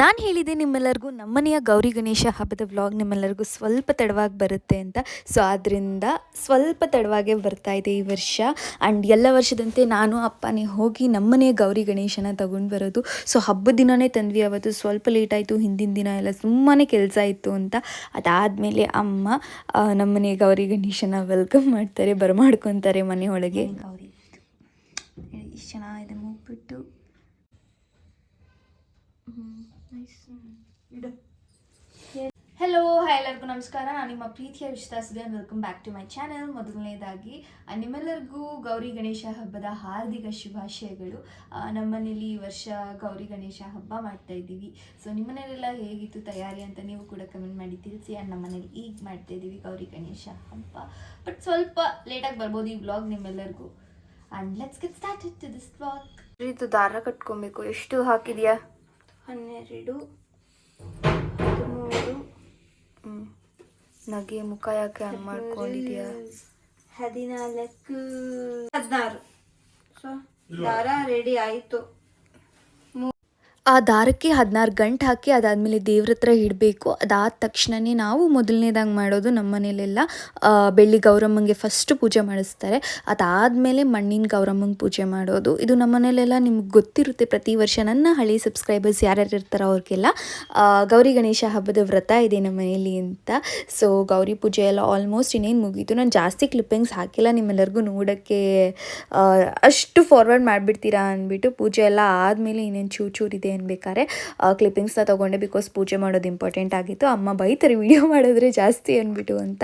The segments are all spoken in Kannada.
ನಾನು ಹೇಳಿದೆ ನಿಮ್ಮೆಲ್ಲರಿಗೂ ನಮ್ಮನೆಯ ಗೌರಿ ಗಣೇಶ ಹಬ್ಬದ ವ್ಲಾಗ್ ನಿಮ್ಮೆಲ್ಲರಿಗೂ ಸ್ವಲ್ಪ ತಡವಾಗಿ ಬರುತ್ತೆ ಅಂತ. ಸೊ ಆದ್ದರಿಂದ ಸ್ವಲ್ಪ ತಡವಾಗೇ ಬರ್ತಾ ಇದೆ ಈ ವರ್ಷ. ಆ್ಯಂಡ್ ಎಲ್ಲ ವರ್ಷದಂತೆ ನಾನು ಅಪ್ಪನೇ ಹೋಗಿ ನಮ್ಮನೆಯ ಗೌರಿ ಗಣೇಶನ ತಗೊಂಡು ಬರೋದು. ಸೊ ಹಬ್ಬದ ದಿನವೇ ತಂದ್ವಿ ಅವತ್ತು. ಸ್ವಲ್ಪ ಲೇಟ್ ಆಯಿತು, ಹಿಂದಿನ ದಿನ ಎಲ್ಲ ಸುಮ್ಮನೆ ಕೆಲಸ ಇತ್ತು ಅಂತ. ಅದಾದಮೇಲೆ ಅಮ್ಮ ನಮ್ಮನೆಯ ಗೌರಿ ಗಣೇಶನ ವೆಲ್ಕಮ್ ಮಾಡ್ತಾರೆ. ಬರಮಾಡ್ಕೊತಾರೆ ಮನೆಯೊಳಗೆ ಗೌರಿ. ಇಷ್ಟು ಚೆನ್ನಾಗಿದೆ ಮೂಗ್ಬಿಟ್ಟು ಹೆಲೋ ಹಾಯ್ ಎಲ್ಲರಿಗೂ ನಮಸ್ಕಾರ. ನಾನು ನಿಮ್ಮ ಪ್ರೀತಿಯ ವಿಶ್ವಾಸದೆ welcome back to my channel ಮೊದಲನೇದಾಗಿ ಆ, ನಿಮ್ಮೆಲ್ಲರಿಗೂ ಗೌರಿ ಗಣೇಶ ಹಬ್ಬದ ಹಾರ್ದಿಕ ಶುಭಾಶಯಗಳು. ನಮ್ಮ ನಮ್ಮನೇಲಿ ಈ ವರ್ಷ ಗೌರಿ ಗಣೇಶ ಹಬ್ಬ ಮಾಡ್ತಾ ಇದ್ದೀವಿ. ಸೊ ನಿಮ್ಮನೇಲೆಲ್ಲ ಹೇಗಿತ್ತು ತಯಾರಿ ಅಂತ ನೀವು ಕೂಡ ಕಮೆಂಟ್ ಮಾಡಿ ತಿಳಿಸಿ ಆ್ಯಂಡ್ ನಮ್ಮನೇಲಿ ಈಗ ಮಾಡ್ತಾ ಇದ್ದೀವಿ ಗೌರಿ ಗಣೇಶ ಹಬ್ಬ. ಬಟ್ ಸ್ವಲ್ಪ ಲೇಟಾಗಿ ಬರ್ಬೋದು ಈ ವ್ಲಾಗ್ ನಿಮ್ಮೆಲ್ಲರಿಗೂ. And let's get start to this vlog ಇದು ದಾರ ಕಟ್ಕೊಬೇಕು. ಎಷ್ಟು ಹಾಕಿದೆಯಾ? ಹನ್ನೆರಡು. ಹದಿಮೂರು. ಹ್ಮ್. ನಗೆ ಮುಖ ಯಾಕೆ ಹಂಗ್ ಮಾಡ್ಕೊಂಡಿದ್ಯಾ? ಹದಿನಾಲ್ಕು. ಹದಿನಾರು. ಸೊ ದಾರ ರೆಡಿ ಆಯಿತು. ಆ ದಾರಕ್ಕೆ ಹದಿನಾರು ಗಂಟೆ ಹಾಕಿ ಅದಾದಮೇಲೆ ದೇವ್ರ ಹತ್ರ ಇಡಬೇಕು. ಅದಾದ ತಕ್ಷಣವೇ ನಾವು ಮೊದಲನೇದಾಗಿ ಮಾಡೋದು ನಮ್ಮ ಮನೇಲೆಲ್ಲ ಬೆಳ್ಳಿ ಗೌರಮ್ಮಂಗೆ ಫಸ್ಟ್ ಪೂಜೆ ಮಾಡಿಸ್ತಾರೆ. ಅದಾದಮೇಲೆ ಮಣ್ಣಿನ ಗೌರಮ್ಮಂಗೆ ಪೂಜೆ ಮಾಡೋದು. ಇದು ನಮ್ಮ ಮನೇಲೆಲ್ಲ ನಿಮ್ಗೆ ಗೊತ್ತಿರುತ್ತೆ. ಪ್ರತಿ ವರ್ಷ ನನ್ನ ಹಳಿ ಸಬ್ಸ್ಕ್ರೈಬರ್ಸ್ ಯಾರ್ಯಾರು ಇರ್ತಾರೋ ಅವ್ರಿಗೆಲ್ಲ ಗೌರಿ ಗಣೇಶ ಹಬ್ಬದ ವ್ರತ ಇದೆ ನಮ್ಮ ಮನೆಯಲ್ಲಿ ಅಂತ. ಸೊ ಗೌರಿ ಪೂಜೆ ಎಲ್ಲ ಆಲ್ಮೋಸ್ಟ್ ಇನ್ನೇನು ಮುಗೀತು. ನಾನು ಜಾಸ್ತಿ ಕ್ಲಿಪ್ಪಿಂಗ್ಸ್ ಹಾಕಿಲ್ಲ. ನಿಮ್ಮೆಲ್ಲರಿಗೂ ನೋಡೋಕ್ಕೆ ಅಷ್ಟು ಫಾರ್ವರ್ಡ್ ಮಾಡಿಬಿಡ್ತೀರಾ ಅಂದ್ಬಿಟ್ಟು ಪೂಜೆ ಎಲ್ಲ ಆದಮೇಲೆ ಇನ್ನೇನು ಚೂರು ಚೂರಿದೆ ಅನ್ಬೇಕಾರೆ ಕ್ಲಿಪ್ಪಿಂಗ್ಸ್ನ ತೊಗೊಂಡೆ ಬಿಕಾಸ್ ಪೂಜೆ ಮಾಡೋದು ಇಂಪಾರ್ಟೆಂಟ್ ಆಗಿತ್ತು. ಅಮ್ಮ ಬೈತಾರೆ ವಿಡಿಯೋ ಮಾಡಿದ್ರೆ ಜಾಸ್ತಿ ಅಂದ್ಬಿಟ್ಟು ಅಂತ.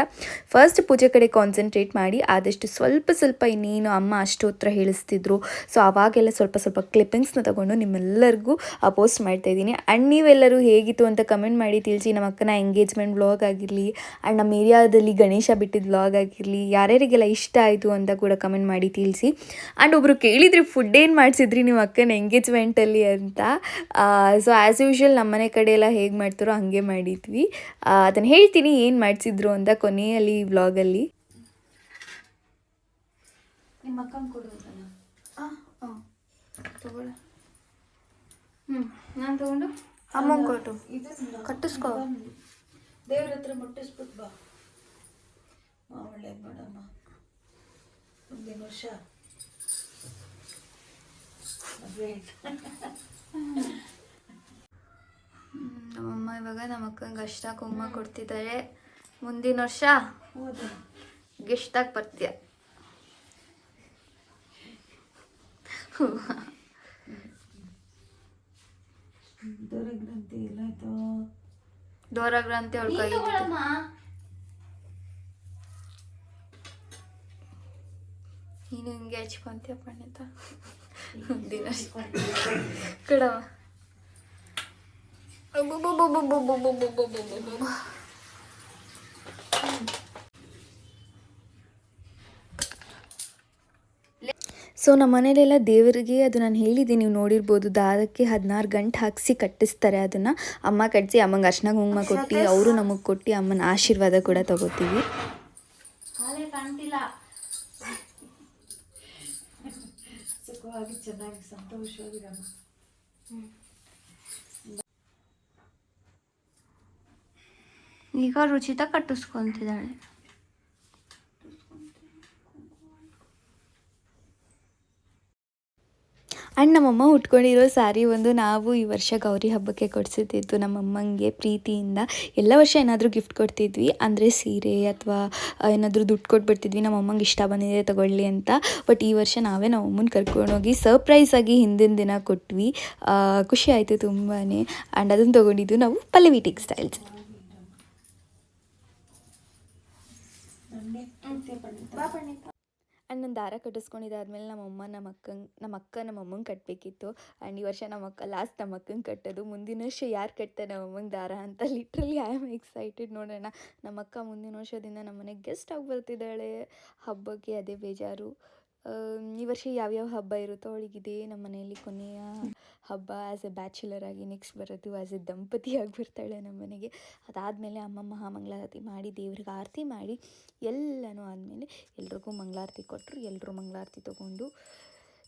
ಫಸ್ಟ್ ಪೂಜೆ ಕಡೆ ಕಾನ್ಸಂಟ್ರೇಟ್ ಮಾಡಿ, ಆದಷ್ಟು ಸ್ವಲ್ಪ ಸ್ವಲ್ಪ ಇನ್ನೇನು ಅಮ್ಮ ಅಷ್ಟು ಹತ್ರ ಹೇಳಿಸ್ತಿದ್ರು. ಸೊ ಅವಾಗೆಲ್ಲ ಸ್ವಲ್ಪ ಸ್ವಲ್ಪ ಕ್ಲಿಪ್ಪಿಂಗ್ಸ್ನ ತಗೊಂಡು ನಿಮ್ಮೆಲ್ಲರಿಗೂ ಪೋಸ್ಟ್ ಮಾಡ್ತಾ ಇದ್ದೀನಿ. ಆ್ಯಂಡ್ ನೀವೆಲ್ಲರೂ ಹೇಗಿತ್ತು ಅಂತ ಕಮೆಂಟ್ ಮಾಡಿ ತಿಳಿಸಿ. ನಮ್ಮ ಅಕ್ಕನ ಎಂಗೇಜ್ಮೆಂಟ್ ವ್ಲಾಗ್ ಆಗಿರಲಿ ಆ್ಯಂಡ್ ನಮ್ಮ ಏರಿಯಾದಲ್ಲಿ ಗಣೇಶ ಬಿಟ್ಟಿದ್ದ ವ್ಲಾಗ್ ಆಗಿರಲಿ, ಯಾರ್ಯಾರಿಗೆಲ್ಲ ಇಷ್ಟ ಆಯಿತು ಅಂತ ಕೂಡ ಕಮೆಂಟ್ ಮಾಡಿ ತಿಳಿಸಿ. ಆ್ಯಂಡ್ ಒಬ್ಬರು ಕೇಳಿದರೆ ಫುಡ್ ಏನು ಮಾಡಿಸಿದ್ರಿ ನಿಮ್ಮ ಅಕ್ಕನ ಎಂಗೇಜ್ಮೆಂಟಲ್ಲಿ ಅಂತ. ಸೊ ಆ್ಯಸ್ ಯೂಶ್ವಲ್ ನಮ್ಮ ಮನೆ ಕಡೆ ಎಲ್ಲ ಹೇಗೆ ಮಾಡ್ತಾರೋ ಹಂಗೆ ಮಾಡಿದ್ವಿ. ಅದನ್ನು ಹೇಳ್ತೀನಿ ಏನು ಮಾಡಿಸಿದ್ರು ಅಂತ ಕೊನೆಯಲ್ಲಿ ವ್ಲಾಗಲ್ಲಿ ನಿಮ್ಮ ಅಕ್ಕನ ಕೊಡೋದಲ್ಲ ಹಾಂ ತಗೊಳ್ಳ. ಹ್ಞೂ ನಾನು ತಗೊಂಡು? ಅಮ್ಮಂಗೆ ಕೊಟ್ಟು. ಕಟ್ಟಿಸ್ಕೊ. ದೇವ್ರ ಹತ್ರ ಮುಟ್ಟಿಸ್ಬಿಟ್ಟು ಬಾ. ಒಳ್ಳೇದು ಮಾಡಮ್ಮ. ಮುಂದಿನ ವರ್ಷ. ಮದುವೆ ನಮ್ಮಮ್ಮ ಇವಾಗ ನಮ್ಮ ಅಕ್ಕಂಗೆ ಅಷ್ಟ ಕುಂಕುಮ ಕೊಡ್ತಿದ್ದಾರೆ ಮುಂದಿನ ವರ್ಷ ಗೆಸ್ಟಾಗಿ ಬರ್ತೀಯ? ದೋರ ಗ್ರಂಥಿ ಅವ್ರ ಕೈ ನೀನು ಹಿಂಗೆ ಹಚ್ಕೊಂತೀಯ ಪಂಡಿತ ದಿನ ಕಡವ. ಸೊ ನಮ್ಮ ಮನೇಲೆಲ್ಲ ದೇವರಿಗೆ ಅದು ನಾನು ಹೇಳಿದ್ದೀನಿ ನೀವು ನೋಡಿರ್ಬೋದು ದಾರಕ್ಕೆ ಹದಿನಾರು ಗಂಟೆ ಹಾಕಿಸಿ ಕಟ್ಟಿಸ್ತಾರೆ ಅದನ್ನು. ಅಮ್ಮ ಕಟ್ಟಿಸಿ ಅಮ್ಮಂಗೆ ಅರ್ಶನ ಕುಂಕುಮ ಕೊಟ್ಟು ಅವರು ನಮಗೆ ಕೊಟ್ಟು ಅಮ್ಮನ ಆಶೀರ್ವಾದ ಕೂಡ ತಗೋತೀವಿ. ಕಾಲೇ ಕಾಣ್ತಿಲ್ಲ. ಸುಖವಾಗಿ ಚೆನ್ನಾಗಿ ಸಂತೋಷವಾಗಿರಮ್ಮ ಈಗ ರುಚಿತ ಕಟ್ಟಿಸ್ಕೊಂತಿದ್ದಾಳೆ ಆ್ಯಂಡ್ ನಮ್ಮಮ್ಮ ಉಟ್ಕೊಂಡಿರೋ ಸ್ಯಾರಿ ಒಂದು ನಾವು ಈ ವರ್ಷ ಗೌರಿ ಹಬ್ಬಕ್ಕೆ ಕೊಡಿಸಿದ್ದು ನಮ್ಮಮ್ಮಂಗೆ ಪ್ರೀತಿಯಿಂದ. ಎಲ್ಲ ವರ್ಷ ಏನಾದರೂ ಗಿಫ್ಟ್ ಕೊಡ್ತಿದ್ವಿ. ಅಂದರೆ ಸೀರೆ ಅಥವಾ ಏನಾದರೂ ದುಡ್ಡು ಕೊಟ್ಬಿಡ್ತಿದ್ವಿ. ನಮ್ಮಮ್ಮಂಗೆ ಇಷ್ಟ ಬಂದಿದೆ ತಗೊಳ್ಳಿ ಅಂತ. ಬಟ್ ಈ ವರ್ಷ ನಾವೇ ನಮ್ಮಮ್ಮನ ಕರ್ಕೊಂಡೋಗಿ ಸರ್ಪ್ರೈಸ್ ಆಗಿ ಹಿಂದಿನ ದಿನ ಕೊಟ್ವಿ. ಖುಷಿ ಆಯಿತು ತುಂಬಾ ಆ್ಯಂಡ್ ಅದನ್ನು ತೊಗೊಂಡಿದ್ದು ನಾವು ಪಲ್ಲವಿ ಟೆಕ್ಸ್ಟೈಲ್ಸ್ ಆ್ಯಂಡ್ ನಾನು ದಾರ ಕಟ್ಟಿಸ್ಕೊಂಡಿದ್ದಾದ್ಮೇಲೆ ನಮ್ಮಮ್ಮ ನಮ್ಮ ಅಕ್ಕಂಗೆ, ನಮ್ಮ ಅಕ್ಕ, ನಮ್ಮ ಅಮ್ಮಂಗೆ ಕಟ್ಟಬೇಕಿತ್ತು ಆ್ಯಂಡ್ ಈ ವರ್ಷ ನಮ್ಮ ಅಕ್ಕ ಲಾಸ್ಟ್ ನಮ್ಮ ಅಕ್ಕಂಗೆ ಕಟ್ಟೋದು. ಮುಂದಿನ ವರ್ಷ ಯಾರು ಕಟ್ತಾರೆ ನಮ್ಮ ಅಮ್ಮಂಗೆ ದಾರ ಅಂತ ಲಿಟ್ರಲಿ ಐ ಆಮ್ ಎಕ್ಸೈಟೆಡ್ ನೋಡೋಣ. ನಮ್ಮ ಅಕ್ಕ ಮುಂದಿನ ವರ್ಷದಿಂದ ನಮ್ಮ ಗೆಸ್ಟ್ ಆಗಿ ಬರ್ತಿದ್ದಾಳೆ. ಹಬ್ಬಕ್ಕೆ ಅದೇ ಬೇಜಾರು. ಈ ವರ್ಷ ಯಾವ್ಯಾವ ಹಬ್ಬ ಇರುತ್ತೋ ಅವಳಿಗಿದೆ, ನಮ್ಮ ಮನೆಯಲ್ಲಿ ಕೊನೆಯ ಹಬ್ಬ ಆ್ಯಸ್ ಎ ಬ್ಯಾಚುಲರ್ ಆಗಿ ನೆಕ್ಸ್ಟ್ ಬರೋದು ಆ್ಯಸ್ ಎ ದಂಪತಿಯಾಗಿ ಬರ್ತಾಳೆ ನಮ್ಮ ಮನೆಗೆ. ಅದಾದಮೇಲೆ ಅಮ್ಮ ಮಹಾಮಂಗಳಾರತಿ ಮಾಡಿ, ದೇವ್ರಿಗೆ ಆರತಿ ಮಾಡಿ, ಎಲ್ಲನೂ ಆದಮೇಲೆ ಎಲ್ರಿಗೂ ಮಂಗಳಾರತಿ ಕೊಟ್ಟರು ಎಲ್ಲರೂ ಮಂಗಳಾರತಿ ತೊಗೊಂಡು,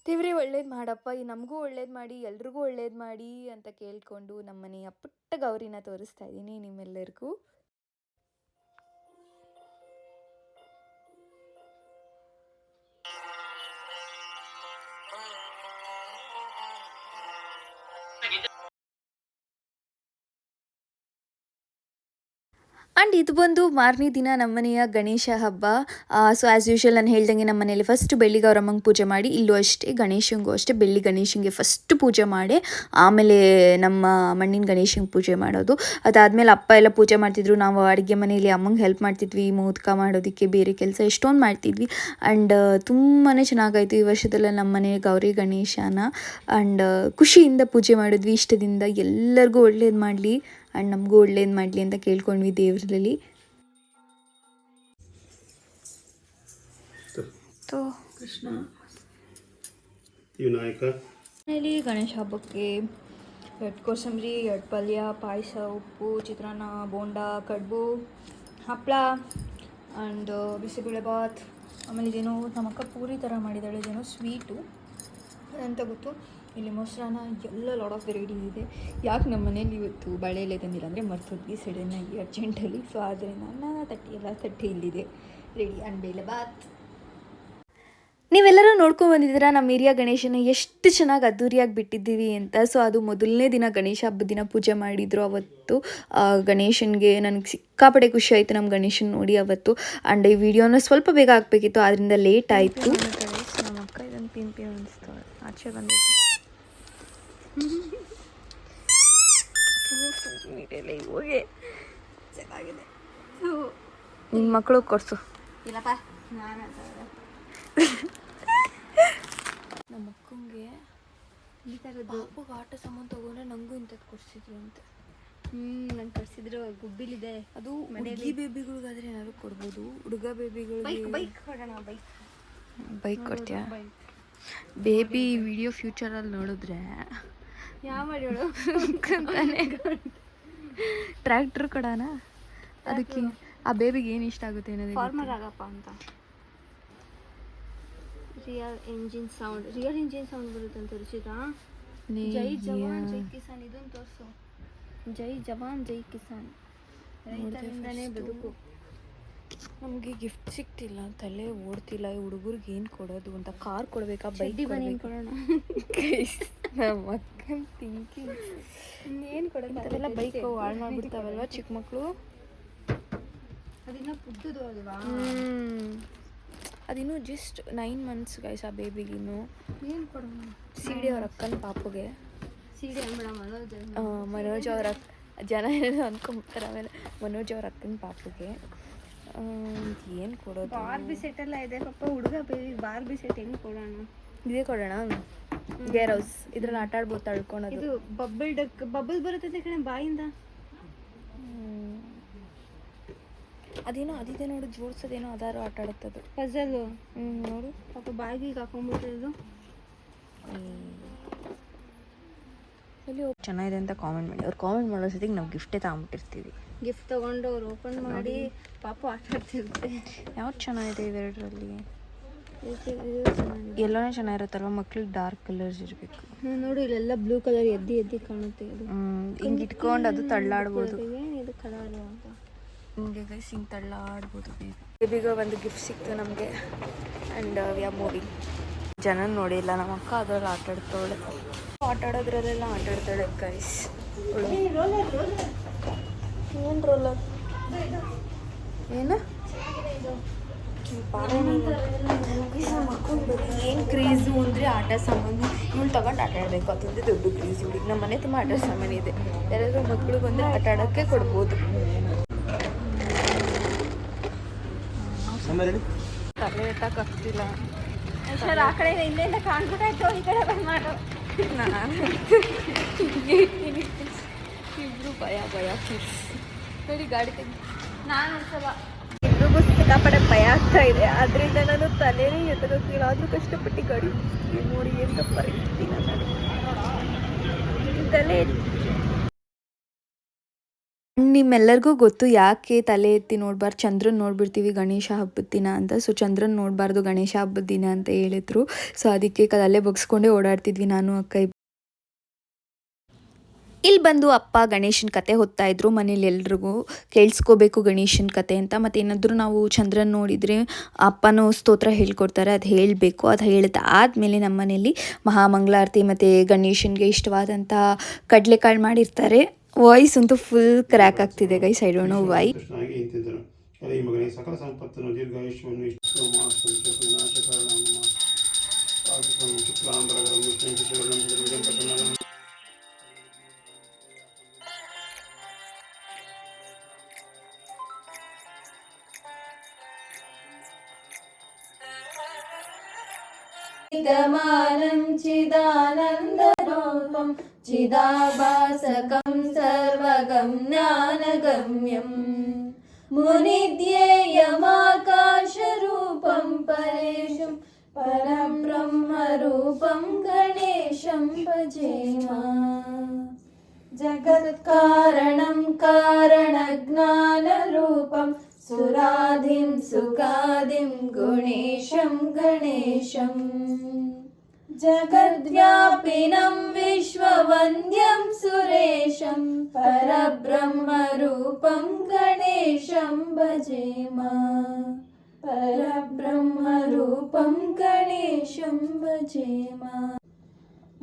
ದೇವ್ರೇ ಒಳ್ಳೇದು ಮಾಡಪ್ಪ, ಈ ನಮಗೂ ಒಳ್ಳೇದು ಮಾಡಿ, ಎಲ್ರಿಗೂ ಒಳ್ಳೇದು ಮಾಡಿ ಅಂತ ಕೇಳಿಕೊಂಡು ನಮ್ಮ ಮನೆಯ ಪುಟ್ಟ ಗೌರಿನ ತೋರಿಸ್ತಾ ಇದ್ದೀನಿ ನಿಮ್ಮೆಲ್ಲರಿಗೂ. ಆ್ಯಂಡ್ ಇದು ಬಂದು ಮಾರನೇ ದಿನ ನಮ್ಮನೆಯ ಗಣೇಶ ಹಬ್ಬ. ಸೊ ಆ್ಯಸ್ ಯೂಶುವಲ್ ನಾನು ಹೇಳ್ದಂಗೆ ನಮ್ಮ ಮನೇಲಿ ಫಸ್ಟ್ ಬೆಳ್ಳಿ ಗೌರಮ್ಮಂಗೆ ಪೂಜೆ ಮಾಡಿ, ಇಲ್ಲೂ ಅಷ್ಟೇ ಗಣೇಶಂಗೂ ಅಷ್ಟೇ ಬೆಳ್ಳಿ ಗಣೇಶಂಗೆ ಫಸ್ಟ್ ಪೂಜೆ ಮಾಡಿ, ಆಮೇಲೆ ನಮ್ಮ ಮಣ್ಣಿನ ಗಣೇಶಂಗೆ ಪೂಜೆ ಮಾಡೋದು. ಅದಾದಮೇಲೆ ಅಪ್ಪ ಎಲ್ಲ ಪೂಜೆ ಮಾಡ್ತಿದ್ರು, ನಾವು ಅಡುಗೆ ಮನೆಯಲ್ಲಿ ಅಮ್ಮಂಗೆ ಹೆಲ್ಪ್ ಮಾಡ್ತಿದ್ವಿ, ಮೋದಕ ಮಾಡೋದಕ್ಕೆ ಬೇರೆ ಕೆಲಸ ಎಷ್ಟೊಂದು ಮಾಡ್ತಿದ್ವಿ. ಆ್ಯಂಡ್ ತುಂಬಾ ಚೆನ್ನಾಗಾಯಿತು ಈ ವರ್ಷದಲ್ಲ ನಮ್ಮ ಮನೆ ಗೌರಿ ಗಣೇಶನ. ಆ್ಯಂಡ್ ಖುಷಿಯಿಂದ ಪೂಜೆ ಮಾಡಿದ್ವಿ, ಇಷ್ಟದಿಂದ ಎಲ್ಲರಿಗೂ ಒಳ್ಳೇದು ಮಾಡಲಿ. ಆ್ಯಂಡ್ ನಮಗೂ ಒಳ್ಳೇದು ಮಾಡಲಿ ಅಂತ ಕೇಳ್ಕೊಂಡ್ವಿ ದೇವರಲ್ಲಿ ತೋ. ಕೃಷ್ಣ. ಮನೇಲಿ ಗಣೇಶ ಹಬ್ಬಕ್ಕೆ ಎರಡು ಕೋಸಂಬರಿ ಎರಡು ಪಲ್ಯ ಪಾಯಸ ಉಪ್ಪು ಚಿತ್ರಾನ್ನ ಬೋಂಡ ಕಡುಬು ಹಪ್ಪಳ ಆ್ಯಂಡ್ ಬಿಸಿಬೇಳೆಬಾತ್ ಆಮೇಲೆ ಇದೇನೋ ನಮ್ಮ ಅಕ್ಕ ಪೂರಿ ಥರ ಮಾಡಿದ್ದಾಳೆ ಇದೇನೋ ಸ್ವೀಟು ಅಂತ ಗೊತ್ತು. ಇಲ್ಲಿ ಮೊಸರನ್ನ ಎಲ್ಲ ಲಾಡ್ ಆಫ್ ವೆರೈಟಿ ಇದೆ. ಯಾಕೆ ನಮ್ಮ ಮನೇಲಿ ಇವತ್ತು ಬಳೆಯಲ್ಲೇ ತಂದಿಲ್ಲ ಅಂದರೆ ಮರ್ತೋದ್ವಿ ಸಡನ್ನಾಗಿ ಅರ್ಜೆಂಟಲ್ಲಿ ಸೊ ಆದ್ದರಿಂದ ನನ್ನ ತಟ್ಟಿ, ಎಲ್ಲ ತಟ್ಟಿ ಇಲ್ಲಿದೆ. ರೆಡಿ ಬೇಳೆ ಬಾತ್ ನೀವೆಲ್ಲರೂ ನೋಡ್ಕೊಂಡು ಬಂದಿದ್ದೀರಾ ನಮ್ಮ ಏರಿಯಾ ಗಣೇಶನ ಎಷ್ಟು ಚೆನ್ನಾಗಿ ಅದ್ದೂರಿಯಾಗಿ ಬಿಟ್ಟಿದ್ದೀವಿ ಅಂತ. ಸೊ ಅದು ಮೊದಲನೇ ದಿನ ಗಣೇಶ ಹಬ್ಬದ ದಿನ ಪೂಜೆ ಮಾಡಿದ್ರು ಅವತ್ತು. ಗಣೇಶನಿಗೆ ನನಗೆ ಸಿಕ್ಕಾಪಟ್ಟೆ ಖುಷಿ ಆಯಿತು ನಮ್ಮ ಗಣೇಶನ ನೋಡಿ ಅವತ್ತು. ಆ್ಯಂಡ್ ಈ ವಿಡಿಯೋನ ಸ್ವಲ್ಪ ಬೇಗ ಹಾಕಬೇಕಿತ್ತು ಆದ್ದರಿಂದ ಲೇಟ್ ಆಯಿತು. ನಮ್ಮ ಅಕ್ಕ ಇದನ್ನು ಪಿಂಪಿ ಅನಿಸ್ತಾಳೆ ಆಚೆ ಬಂದಿದ್ದು ಹೋಗಿ ಚೆನ್ನಾಗಿದೆ ನಿಮ್ಮ ಮಕ್ಕಳು ಕೊಡ್ಸು. ಇಲ್ಲಪ್ಪ ನಾನು ನಮ್ಮ ಅಕ್ಕಂಗೆ ಈ ಥರದ್ದು ಪಾಪುಗೆ ಆಟ ಸಾಮಾನು ತಗೊಂಡ್ರೆ ನಂಗೂ ಇಂಥದ್ದು ಕೊಡ್ಸಿದ್ರು ಅಂತ. ಹ್ಞೂ ನಂಗೆ ಕಳ್ಸಿದ್ರು ಗುಬ್ಬಿಲಿದೆ. ಅದು ಮನೆಯಲ್ಲಿ. ಬೇಬಿಗಳಿಗಾದ್ರೆ ಏನಾದ್ರು ಕೊಡ್ಬೋದು ಹುಡುಗ ಬೇಬಿಗಳಿಗೆ. ಬೈಕ್ ಬೈಕ್ ಹೊಡೋಣ ಬೈಕ್. ಬೈಕ್ ಕೊಡ್ತೀಯಾ? ಬೇಬಿ ವಿಡಿಯೋ ಫ್ಯೂಚರಲ್ಲಿ ನೋಡಿದ್ರೆ ಟ್ರ್ಯಾಕ್ಟರ್ ಕೊಡೋಣ ಅದಕ್ಕೆ ಆ ಬೇಬಿಗೆ ಏನು ಇಷ್ಟ ಆಗುತ್ತೆ ಅನ್ನೋದು ಫಾರ್ಮರ್ ಆಗಪ್ಪ ಅಂತ. Real engine sound real engine sound ಬರುತ್ತೆ ಅಂತ ರುಚಿತಾ ಜೈ ಜವಾನ್ ಜೈ ಕಿಸಾನ್ ಇದನ್ನು ತೋರಿಸು. ಜೈ ಜವಾನ್ ಜೈ ಕಿಸಾನ್. ರೈತರಿಂದನೇ ಬದುಕು. ನಮಗೆ ಗಿಫ್ಟ್ ಸಿಗ್ತಿಲ್ಲ ತಲೆ ಓಡ್ತಿಲ್ಲ ಈ ಹುಡುಗರಿಗೆ ಏನು ಕೊಡೋದು ಅಂತ ಕಾರ್ ಕೊಡಬೇಕಾ ಬೈಕ್ ಕೊಡೋಣ? ನಮ್ಮ ಅಕ್ಕನ ಥಿಂಕಿಂಗ್ ಏನು ಕೊಡೋದು ಇಂಥವೆಲ್ಲ ಬೈಕ್ ಹಾಳು ಮಾಡ್ಬಿಡ್ತಾವಲ್ವ ಚಿಕ್ಕ ಮಕ್ಕಳು ಅದಿನ್ನ ಪುಟ್ಟದು ಅಲ್ವಾ? ಅದಿನ್ನು ಜಸ್ಟ್ ನೈನ್ ಮಂತ್ಸ್ ಗೈಸ್ ಆ ಬೇಬಿಗಿನ್ನು ಏನು ಕೊಡೋಣ ಸೀಡಿ ಅವ್ರ ಅಕ್ಕನ ಪಾಪುಗೆ. ಅನ್ಬೇಡ ಮನೋಜ್ ಅವರ ಜನ ಏನೇನೋ ಅನ್ಕೊಂಬಿಡ್ತಾರೆ ಆಮೇಲೆ ಮನೋಜ್ ಅವ್ರ ಅಕ್ಕನ ಪಾಪುಗೆ. ಏನು ಕೊಡೋದು? ಬಾರ್ಬಿ ಸೆಟ್ ಎಲ್ಲ ಇದೆ ಪಾಪ ಹುಡುಗ ಬೇಬಿ ಬಾರ್ಬಿ ಸೆಟ್ ಹೆಂಗೆ ಕೊಡೋಣ? ಇದೇ ಕೊಡೋಣ? ಗೇರ್ ಹೌಸ್ ಇದ್ರಲ್ಲಿ ಆಟ ಆಡ್ಬೋದು ತಳ್ಕೊಳೋದು. ಇದು ಬಬ್ಬಲ್ ಡಕ್ ಬಬ್ಬಲ್ ಬರುತ್ತೆ ಕಣೆ ಬಾಯಿಂದ? ಹ್ಮ್. ಅದೇನೋ ಅದಿದೆ ನೋಡು ಜೋಡ್ಸೋದೇನೋ ಅದಾರು ಆಟ ಆಡುತ್ತದು. ಪಜಲ್ ಹ್ಞೂ ನೋಡು. ಪಾಪ ಬಾಯಿಗೆ ಹಾಕೊಂಡ್ಬಿಟ್ಟಿರೋದು ಎಲ್ಲಿ ಹೋಗಿ ಚೆನ್ನಾಗಿದೆ ಅಂತ ಕಾಮೆಂಟ್ ಮಾಡಿ. ಅವ್ರು ಕಾಮೆಂಟ್ ಮಾಡೋ ಸತಿಗೆ ನಾವು ಗಿಫ್ಟೇ ತಗೊಂಬಿಟ್ಟಿರ್ತೀವಿ. ಗಿಫ್ಟ್ ತಗೊಂಡು ಅವ್ರು ಓಪನ್ ಮಾಡಿ ಪಾಪ ಆಟ ಆಡ್ತಿರುತ್ತೆ. ಯಾವ್ದು ಚೆನ್ನಾಗಿದೆ ಇವೆರಡರಲ್ಲಿ? ಚೆನ್ನಾಗಿದೆ. ಎಲ್ಲೋನೇ ಚೆನ್ನಾಗಿರುತ್ತಲ್ವ? ಮಕ್ಳಿಗೆ ಡಾರ್ಕ್ ಕಲರ್ಸ್ ಇರಬೇಕು. ನೋಡಿ ಇಲ್ಲೆಲ್ಲ ಬ್ಲೂ ಕಲರ್ ಎದ್ದಿ ಎದ್ದಿ ಕಾಣುತ್ತೆ ಇದು ಹಿಂಗೆ ಇಟ್ಕೊಂಡು ಅದು ತಳ್ಳಾಡ್ಬೋದು. ಏನಿದು ಕಲರ್ ಅಂತ. ಹಿಂಗೆ ಗೈಸ್ ಹಿಂಗೆ ತಳ್ಳಾಡ್ಬೋದು ಬೇಬಿ ಬೇಬಿಗೆ ಒಂದು ಗಿಫ್ಟ್ ಸಿಕ್ತು ನಮಗೆ. ಆ್ಯಂಡ್ ವಿ ಆರ್ ಮೂವಿಂಗ್ ಜನ ನೋಡಿಲ್ಲ ನಮ್ಮ ಅಕ್ಕ ಅದ್ರಲ್ಲಿ ಆಟ ಆಡ್ತಾಳೆ. ಆಟ ಆಡೋದ್ರಲ್ಲೆಲ್ಲ ಆಟ ಆಡ್ತಾಳೆ ಗೈಸ್ ಏನು ರೋಲರ್ ಏನು? ಏನು ಕ್ರೇಜು ಅಂದರೆ ಆಟ ಸಾಮಾನು. ಇವಳು ತಗೊಂಡು ಆಟ ಆಡಬೇಕು. ಅದೊಂದು ದೊಡ್ಡ ಕ್ರೇಜ್ ಇವಳಿಗೆ ನಮ್ಮ ಮನೆ ತುಂಬ ಆಟ ಸಾಮಾನು ಇದೆ. ಯಾರಾದರೂ ಮಕ್ಕಳು ಬಂದರೆ ಆಟ ಆಡೋಕ್ಕೆ ಕೊಡ್ಬೋದು. ತಲೆ ಎತ್ತಕ್ಕಾಗ್ತಿಲ್ಲ ಆ ಕಡೆ ಹಿಂದೆಯಿಂದ ಕಾಣ್ಬಿಟ್ಟಾಯ್ತು ಈ ಕಡೆ ಬಂದು ಮಾಡು. ನಾನು ಇಬ್ರು ಭಯ ಭಯ. ನೋಡಿ ಗಾಡಿ ತೆಗಿ ನಾನು ಒಂದ್ಸಲ. ಇಬ್ರಿಗೂ ಸಿಕ್ಕಾಪಟ್ಟೆ ಭಯ ಆಗ್ತಾ ಇದೆ. ಅದರಿಂದ ನಾನು ತಲೆನೇ ಎತ್ತಗೋಕ್ಕಿಲ್ಲ ಆದರೂ ಕಷ್ಟಪಟ್ಟು ಗಾಡಿ ನೋಡಿ ಎಂತ ಪರಿಸ್ಥಿತಿ ನನ್ನ ತಲೆ ನಿಮ್ಮೆಲ್ಲರಿಗೂ ಗೊತ್ತು ಯಾಕೆ ತಲೆ ಎತ್ತಿ ನೋಡ್ಬಾರ್ದು? ಚಂದ್ರನ್ ನೋಡ್ಬಿಡ್ತೀವಿ ಗಣೇಶ ಹಬ್ಬದ ದಿನ ಅಂತ. ಸೊ ಚಂದ್ರನ್ ನೋಡಬಾರ್ದು ಗಣೇಶ ಹಬ್ಬದ ದಿನ ಅಂತ ಹೇಳಿದ್ರು. ಸೊ ಅದಕ್ಕೆ ಕಲೆ ಬಗ್ಸ್ಕೊಂಡೇ ಓಡಾಡ್ತಿದ್ವಿ ನಾನು, ಅಕ್ಕ. ಇಲ್ಲಿ ಬಂದು ಅಪ್ಪ ಗಣೇಶನ ಕತೆ ಹೊತ್ತಾ ಇದ್ರು ಮನೇಲಿ ಎಲ್ರಿಗೂ ಕೇಳಿಸ್ಕೋಬೇಕು ಗಣೇಶನ ಕತೆ ಅಂತ ಮತ್ತು ಏನಾದರೂ ನಾವು ಚಂದ್ರನ ನೋಡಿದರೆ ಅಪ್ಪನೂ ಸ್ತೋತ್ರ ಹೇಳ್ಕೊಡ್ತಾರೆ ಅದು ಹೇಳಬೇಕು ಅದು ಹೇಳಿದ ಆದಮೇಲೆ ನಮ್ಮ ಮನೇಲಿ ಮಹಾಮಂಗಳಾರತಿ ಮತ್ತು ಗಣೇಶನಿಗೆ ಇಷ್ಟವಾದಂಥ ಕಡಲೆಕಾಳು ಮಾಡಿರ್ತಾರೆ ವಾಯ್ಸ್ ಅಂತೂ ಫುಲ್ ಕ್ರ್ಯಾಕ್ ಆಗ್ತಿದೆ ಗೈ ಸೈಡ್ ನೋ ವೈ ಸಕಲ ಸಂಪತ್ತನ್ನು ದೀರ್ಘಾಯುಷ್ಯವನ್ನು ಶುಕ್ಲಾಂಬರಂ िदानन्दरूपं चिदाभासकं सर्वगं ज्ञानगम्यम् मुनिध्येयमाकाशरूपं परेशं परं ब्रह्मरूपं गणेशं भजेम जगत्कारणं कारणज्ञानरूपम् सुराधिं सुखादिं गुणेशं गणेशम् जगद्व्यापिनं विश्ववन्द्यं सुरेशं परब्रह्मरूपं गणेशं भजेम परब्रह्मरूपं गणेशं भजेम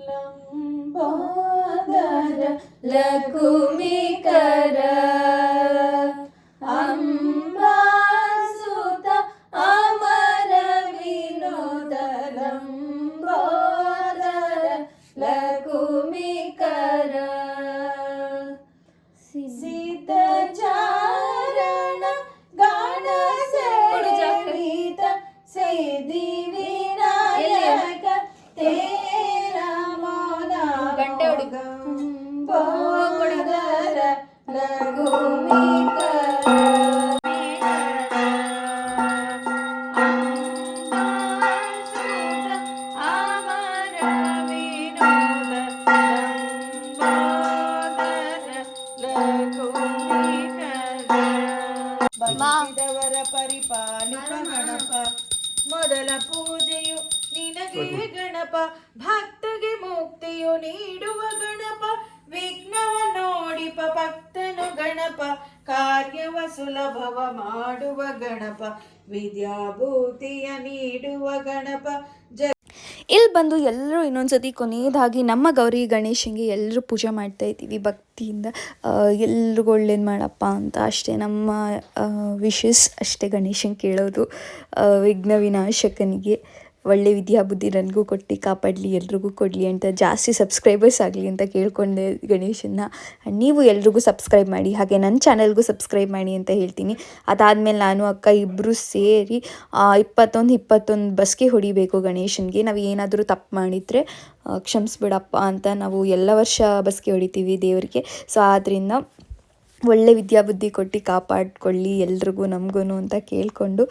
लम्बोदर लकुमिकर ಕಾರ್ಯವ ಸುಲಭವ ಮಾಡುವ ಗಣಪ, ವಿದ್ಯಾಭೂತಿಯ ನೀಡುವ ಗಣಪ. ಜ ಇಲ್ಲಿ ಬಂದು ಎಲ್ಲರೂ ಇನ್ನೊಂದ್ಸತಿ ಕೊನೆಯದಾಗಿ ನಮ್ಮ ಗೌರಿ ಗಣೇಶನಿಗೆ ಎಲ್ಲರೂ ಪೂಜೆ ಮಾಡ್ತಾ ಇದ್ದೀವಿ ಭಕ್ತಿಯಿಂದ. ಎಲ್ರಿಗೂ ಒಳ್ಳೇದು ಮಾಡಪ್ಪ ಅಂತ. ಅಷ್ಟೇ ನಮ್ಮ ವಿಶಸ್ ಅಷ್ಟೇ ಗಣೇಶನ್ ಕೇಳೋದು ವಿಘ್ನ ವಿನಾಶಕನಿಗೆ. ಒಳ್ಳೆ ವಿದ್ಯಾ ಬುದ್ಧಿ ನನಗೂ ಕೊಟ್ಟು ಕಾಪಾಡಲಿ, ಎಲ್ರಿಗೂ ಕೊಡಲಿ ಅಂತ ಜಾಸ್ತಿ ಸಬ್ಸ್ಕ್ರೈಬರ್ಸ್ ಆಗಲಿ ಅಂತ ಕೇಳ್ಕೊಂಡೆ ಗಣೇಶನ್ನ. ನೀವು ಎಲ್ರಿಗೂ ಸಬ್ಸ್ಕ್ರೈಬ್ ಮಾಡಿ, ಹಾಗೆ ನನ್ನ ಚಾನಲ್ಗೂ ಸಬ್ಸ್ಕ್ರೈಬ್ ಮಾಡಿ ಅಂತ ಹೇಳ್ತೀನಿ. ಅದಾದಮೇಲೆ ನಾನು, ಅಕ್ಕ ಇಬ್ಬರು ಸೇರಿ ಇಪ್ಪತ್ತೊಂದು ಇಪ್ಪತ್ತೊಂದು ಬಸ್ಗೆ ಹೊಡಿಬೇಕು ಗಣೇಶನಿಗೆ. ನಾವು ಏನಾದರೂ ತಪ್ಪು ಮಾಡಿದರೆ ಕ್ಷಮಿಸ್ಬಿಡಪ್ಪ ಅಂತ ನಾವು ಎಲ್ಲ ವರ್ಷ ಬಸ್ಗೆ ಹೊಡಿತೀವಿ ದೇವರಿಗೆ. ಸೊ ಆದ್ದರಿಂದ ಒಳ್ಳೆ ವಿದ್ಯಾಬುದ್ಧಿ ಕೊಟ್ಟು ಕಾಪಾಡ್ಕೊಳ್ಳಿ ಎಲ್ರಿಗೂ ನಮಗೂ ಅಂತ ಕೇಳಿಕೊಂಡು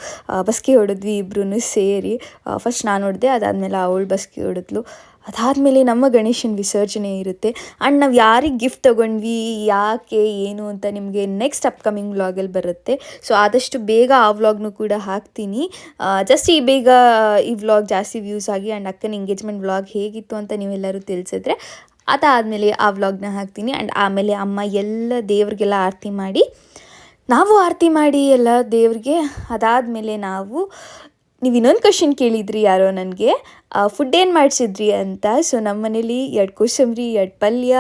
ಬಸ್ಕಿ ಹೊಡೆದ್ವಿ ಇಬ್ರು ಸೇರಿ. ಫಸ್ಟ್ ನಾನು ಹೊಡೆದೆ, ಅದಾದಮೇಲೆ ಅವಳು ಬಸ್ಕಿ ಹೊಡೆದ್ಲು. ಅದಾದಮೇಲೆ ನಮ್ಮ ಗಣೇಶನ ವಿಸರ್ಜನೆ ಇರುತ್ತೆ. ಆ್ಯಂಡ್ ನಾವು ಯಾರಿಗೆ ಗಿಫ್ಟ್ ತೊಗೊಂಡ್ವಿ, ಯಾಕೆ, ಏನು ಅಂತ ನಿಮಗೆ ನೆಕ್ಸ್ಟ್ ಅಪ್ಕಮಿಂಗ್ ವ್ಲಾಗಲ್ಲಿ ಬರುತ್ತೆ. ಸೊ ಆದಷ್ಟು ಬೇಗ ಆ ವ್ಲಾಗ್ನು ಕೂಡ ಹಾಕ್ತೀನಿ. ಜಸ್ಟ್ ಈ ಬೇಗ ಈ ವ್ಲಾಗ್ ಜಾಸ್ತಿ ವ್ಯೂಸ್ ಆಗಿ ಆ್ಯಂಡ್ ಅಕ್ಕನ ಎಂಗೇಜ್ಮೆಂಟ್ ವ್ಲಾಗ್ ಹೇಗಿತ್ತು ಅಂತ ನೀವೆಲ್ಲರೂ ತಿಳಿಸಿದ್ರೆ ಅದಾದಮೇಲೆ ಆ ವ್ಲಾಗ್ನ ಹಾಕ್ತೀನಿ. ಆ್ಯಂಡ್ ಆಮೇಲೆ ಅಮ್ಮ ಎಲ್ಲ ದೇವ್ರಿಗೆಲ್ಲ ಆರತಿ ಮಾಡಿ, ನಾವು ಆರತಿ ಮಾಡಿ ಎಲ್ಲ ದೇವ್ರಿಗೆ, ಅದಾದಮೇಲೆ ನಾವು, ನೀವು ಇನ್ನೊಂದು ಕ್ವಶನ್ ಕೇಳಿದ್ರಿ ಯಾರೋ ನನಗೆ. ಫುಡ್ ಏನು ಮಾಡಿಸಿದ್ರಿ ಅಂತ. ಸೊ ನಮ್ಮ ಮನೇಲಿ ಎರಡು ಕೋಸಂಬರಿ, ಎರಡು ಪಲ್ಯ,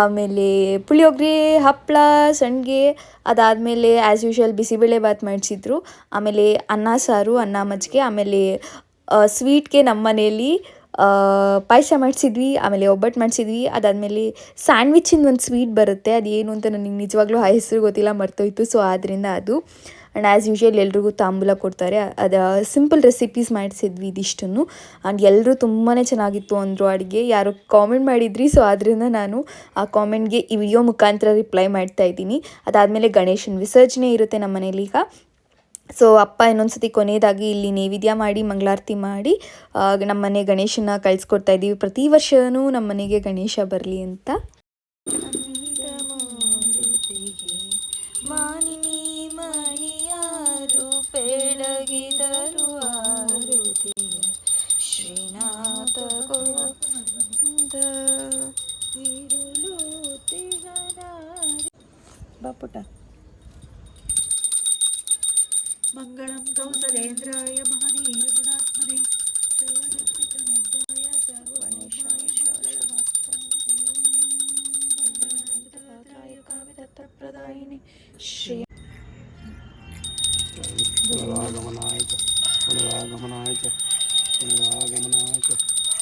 ಆಮೇಲೆ ಪುಳಿಯೋಗರೆ ಹಪ್ಪಳ ಸಂಡಿಗೆ, ಅದಾದಮೇಲೆ ಆ್ಯಸ್ ಯೂಶುವಲ್ ಬಿಸಿಬೇಳೆ ಬಾತ್ ಮಾಡಿಸಿದ್ರು. ಆಮೇಲೆ ಅನ್ನ ಸಾರು, ಅನ್ನ ಮಜ್ಜಿಗೆ, ಆಮೇಲೆ ಸ್ವೀಟ್ಗೆ ನಮ್ಮ ಮನೇಲಿ ಪಾಯಸ ಮಾಡಿಸಿದ್ವಿ, ಆಮೇಲೆ ಒಬ್ಬಟ್ಟು ಮಾಡಿಸಿದ್ವಿ, ಅದಾದಮೇಲೆ ಸ್ಯಾಂಡ್ವಿಚಿಂದ ಒಂದು ಸ್ವೀಟ್ ಬರುತ್ತೆ ಅದು ಏನು ಅಂತ ನನಗೆ ನಿಜವಾಗ್ಲೂ ಆ ಹೆಸರು ಗೊತ್ತಿಲ್ಲ, ಮರ್ತೋಯ್ತು ಸೊ ಆದ್ದರಿಂದ ಅದು. ಆ್ಯಂಡ್ ಆ್ಯಸ್ ಯೂಶ್ವಲ್ ಎಲ್ರಿಗೂ ತಾಂಬೂಲ ಕೊಡ್ತಾರೆ, ಅದು ಸಿಂಪಲ್ ರೆಸಿಪೀಸ್ ಮಾಡಿಸಿದ್ವಿ ಇದಿಷ್ಟನ್ನು. ಆ್ಯಂಡ್ ಎಲ್ಲರೂ ತುಂಬಾ ಚೆನ್ನಾಗಿತ್ತು ಅಂದರು ಅಡುಗೆ, ಯಾರು ಕಾಮೆಂಟ್ ಮಾಡಿದ್ರಿ ಸೊ ಆದ್ದರಿಂದ ನಾನು ಆ ಕಾಮೆಂಟ್ಗೆ ಈ ವಿಡಿಯೋ ಮುಖಾಂತರ ರಿಪ್ಲೈ ಮಾಡ್ತಾ ಇದ್ದೀನಿ. ಅದಾದಮೇಲೆ ಗಣೇಶನ ವಿಸರ್ಜನೆ ಇರುತ್ತೆ ನಮ್ಮ ಮನೇಲಿ ಈಗ. ಸೊ ಅಪ್ಪ ಇನ್ನೊಂದ್ಸತಿ ಕೊನೆಯದಾಗಿ ಇಲ್ಲಿ ನೈವೇದ್ಯ ಮಾಡಿ, ಮಂಗಳಾರತಿ ಮಾಡಿ ನಮ್ಮ ಮನೆ ಗಣೇಶನ ಕಳಿಸ್ಕೊಡ್ತಾ ಇದ್ದೀವಿ ಪ್ರತಿ ವರ್ಷವೂ ನಮ್ಮ ಮನೆಗೆ ಗಣೇಶ ಬರಲಿ ಅಂತ. ಶ್ರೀನಾಥ ಬಾಪುಟ मङ्गलं कौसलेन्द्राय महनीय गुणात्मने पुनरागमनाय च पुनरागमनाय च पुनरागमनाय च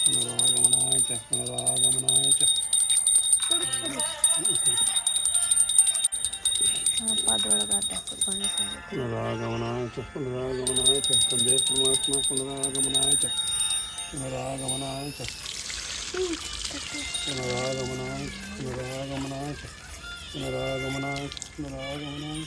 पुनरागमनाय च पुनरागमनाय च। पुनरागमनाय च पुनरागमनाय च वंदे परमात्मा पुनरागमनाय च पुनरागमनाय च पुनरागमनाय पुनरागमनाय च पुनरागमनाय पुनरागमनाय च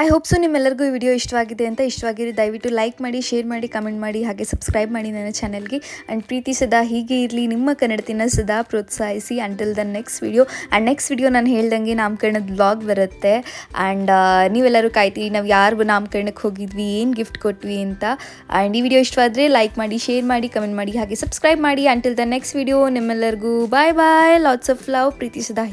ಐ ಹೋಪ್ ಸೊ ನಿಮ್ಮೆಲ್ಲರಿಗೂ ಈ ವಿಡಿಯೋ ಇಷ್ಟವಾಗಿದೆ ಅಂತ ಇಷ್ಟವಾಗಿರಿ. ದಯವಿಟ್ಟು ಲೈಕ್ ಮಾಡಿ ಶೇರ್ ಮಾಡಿ ಕಮೆಂಟ್ ಮಾಡಿ, ಹಾಗೆ ಸಬ್ಸ್ಕ್ರೈಬ್ ಮಾಡಿ ನನ್ನ ಚಾನಲ್ಗೆ ಆ್ಯಂಡ್ ಪ್ರೀತಿ ಸದಾ ಹೀಗೆ ಇರಲಿ. ನಿಮ್ಮ ಕನ್ನಡತಿನ ಸದಾ ಪ್ರೋತ್ಸಾಹಿಸಿ. Until the next video and next video ನಾನು ಹೇಳ್ದಂಗೆ ನಾಮಕರಣದ ಬ್ಲಾಗ್ ಬರುತ್ತೆ. ಆ್ಯಂಡ್ ನೀವೆಲ್ಲರೂ ಕಾಯ್ತೀರಿ. ನಾವು ಯಾರು ನಾಮಕರಣಕ್ಕೆ ಹೋಗಿದ್ವಿ, ಏನು ಗಿಫ್ಟ್ ಕೊಟ್ವಿ ಅಂತ. ಆ್ಯಂಡ್ ಈ ವಿಡಿಯೋ ಇಷ್ಟವಾದರೆ ಲೈಕ್ ಮಾಡಿ ಶೇರ್ ಮಾಡಿ ಕಮೆಂಟ್ ಮಾಡಿ, ಹಾಗೆ ಸಬ್ಸ್ಕ್ರೈಬ್ ಮಾಡಿ. ಅಂಟಿಲ್ ದ ನೆಕ್ಸ್ಟ್ ವಿಡಿಯೋ ನಿಮ್ಮೆಲ್ಲರಿಗೂ bye bye lots of love ಪ್ರೀತಿ ಸದಾ